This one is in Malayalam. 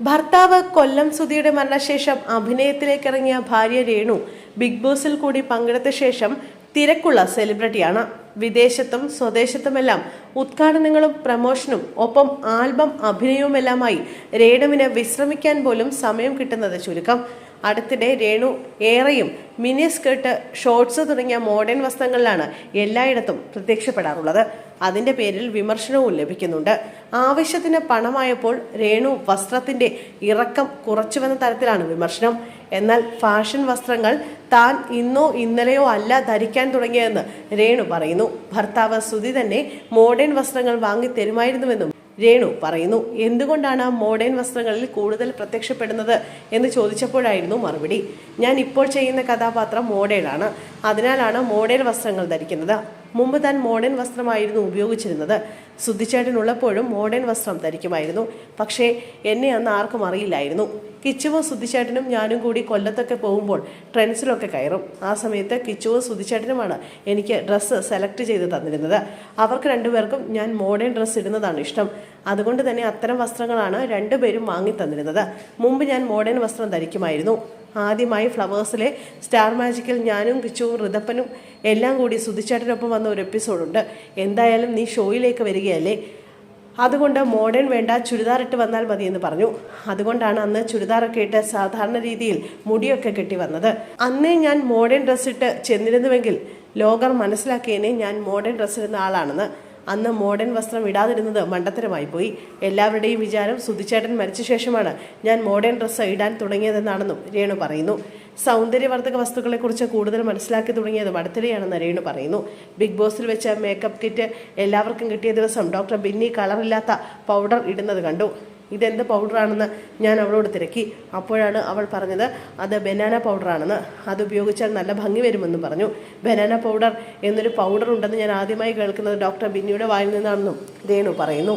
ഭർത്താവ് കൊല്ലം സുധിയുടെ മരണശേഷം അഭിനയത്തിലേക്ക് ഇറങ്ങിയ ഭാര്യ രേണു ബിഗ് ബോസിൽ കൂടി പങ്കെടുത്ത ശേഷം തിരക്കുള്ള സെലിബ്രിറ്റിയാണ് വിദേശത്തും സ്വദേശത്തുമെല്ലാം ഉദ്ഘാടനങ്ങളും പ്രമോഷനും ഒപ്പം ആൽബം അഭിനയവുമെല്ലാമായി രേണുവിന് വിശ്രമിക്കാൻ പോലും സമയം കിട്ടുന്നത് ചുരുക്കം. അടുത്തിടെ രേണു ഏറെയും മിനി സ്കേർട്ട് ഷോർട്സ് തുടങ്ങിയ മോഡേൺ വസ്ത്രങ്ങളിലാണ് എല്ലായിടത്തും പ്രത്യക്ഷപ്പെടാറുള്ളത്. അതിന്റെ പേരിൽ വിമർശനവും ലഭിക്കുന്നുണ്ട്. ആവശ്യത്തിന് പണമായപ്പോൾ രേണു വസ്ത്രത്തിന്റെ ഇറക്കം കുറച്ചുവെന്ന തരത്തിലാണ് വിമർശനം. എന്നാൽ ഫാഷൻ വസ്ത്രങ്ങൾ താൻ ഇന്നോ ഇന്നലെയോ അല്ല ധരിക്കാൻ തുടങ്ങിയതെന്ന് രേണു പറയുന്നു. ഭർത്താവ് സുധി തന്നെ മോഡേൺ വസ്ത്രങ്ങൾ വാങ്ങി തരുമായിരുന്നുവെന്നും രേണു പറയുന്നു. എന്തുകൊണ്ടാണ് മോഡേൺ വസ്ത്രങ്ങളിൽ കൂടുതൽ പ്രത്യക്ഷപ്പെടുന്നത് എന്ന് ചോദിച്ചപ്പോഴായിരുന്നു മറുപടി. ഞാൻ ഇപ്പോൾ ചെയ്യുന്ന കഥാപാത്രം മോഡേണാണ് അതിനാലാണ് മോഡേൺ വസ്ത്രങ്ങൾ ധരിക്കുന്നത്. മുമ്പ് താൻ മോഡേൺ വസ്ത്രമായിരുന്നു ഉപയോഗിച്ചിരുന്നത്. സുദ്ധിച്ചേട്ടനുള്ളപ്പോഴും മോഡേൺ വസ്ത്രം ധരിക്കുമായിരുന്നു. പക്ഷേ എന്നെ അന്ന് ആർക്കും അറിയില്ലായിരുന്നു. കിച്ചുവും സുദ്ധിച്ചേട്ടനും ഞാനും കൂടി കൊല്ലത്തൊക്കെ പോകുമ്പോൾ ട്രെൻഡ്സിലൊക്കെ കയറും. ആ സമയത്ത് കിച്ചുവും സുദ്ധിച്ചേട്ടനുമാണ് എനിക്ക് ഡ്രസ്സ് സെലക്ട് ചെയ്ത് തന്നിരുന്നത്. അവർക്ക് രണ്ടുപേർക്കും ഞാൻ മോഡേൺ ഡ്രസ്സ് ഇടുന്നതാണ് ഇഷ്ടം. അതുകൊണ്ട് തന്നെ അത്തരം വസ്ത്രങ്ങളാണ് രണ്ടുപേരും വാങ്ങി തന്നിരുന്നത്. മുമ്പ് ഞാൻ മോഡേൺ വസ്ത്രം ധരിക്കുമായിരുന്നു. ആദ്യമായി ഫ്ലവേഴ്സിലെ സ്റ്റാർ മാജിക്കിൽ ഞാനും കിച്ചുവും ഋതപ്പനും എല്ലാം കൂടി സുധിച്ചേട്ടനൊപ്പം വന്ന ഒരു എപ്പിസോഡുണ്ട് എന്തായാലും നീ ഷോയിലേക്ക് വരികയല്ലേ? അതുകൊണ്ട് മോഡേൺ വേണ്ട ചുരിദാർ ഇട്ട് വന്നാൽ മതി എന്ന് പറഞ്ഞു. അതുകൊണ്ടാണ് അന്ന് ചുരിദാറൊക്കെ ഇട്ട് സാധാരണ രീതിയിൽ മുടിയൊക്കെ കെട്ടി വന്നത്. അന്നേ ഞാൻ മോഡേൺ ഡ്രസ്സിട്ട് ചെന്നിരുന്നുവെങ്കിൽ ലോകർ മനസ്സിലാക്കിയതിനെ ഞാൻ മോഡേൺ ഡ്രസ്സ് ഇടുന്ന ആളാണെന്ന്. അന്ന് മോഡേൺ വസ്ത്രം ഇടാതിരുന്നത് മണ്ടത്തരമായി പോയി. എല്ലാവരുടെയും വിചാരം സുധിച്ചേട്ടൻ മരിച്ച ശേഷമാണ് ഞാൻ മോഡേൺ ഡ്രസ്സ് ഇടാൻ തുടങ്ങിയതെന്നാണെന്നും രേണു പറയുന്നു. സൗന്ദര്യവർദ്ധക വസ്തുക്കളെക്കുറിച്ച് കൂടുതൽ മനസ്സിലാക്കി തുടങ്ങിയതും അടുത്തിടെയാണെന്ന് രേണു പറയുന്നു. ബിഗ് ബോസിൽ വെച്ച മേക്കപ്പ് കിറ്റ് എല്ലാവർക്കും കിട്ടിയ ദിവസം ഡോക്ടർ ബിന്നി കളറില്ലാത്ത പൗഡർ ഇടുന്നത് കണ്ടു. ഇതെന്ത് പൗഡറാണെന്ന് ഞാൻ അവളോട് തിരക്കി. അപ്പോഴാണ് അവൾ പറഞ്ഞത് അത് ബനാന പൗഡറാണെന്ന്. അത് ഉപയോഗിച്ചാൽ നല്ല ഭംഗി വരുമെന്നും പറഞ്ഞു. ബനാന പൗഡർ എന്നൊരു പൗഡർ ഉണ്ടെന്ന് ഞാൻ ആദ്യമായി കേൾക്കുന്നത് ഡോക്ടർ ബിന്നിയുടെ വായിൽ നിന്നാണെന്നും രേണു പറയുന്നു.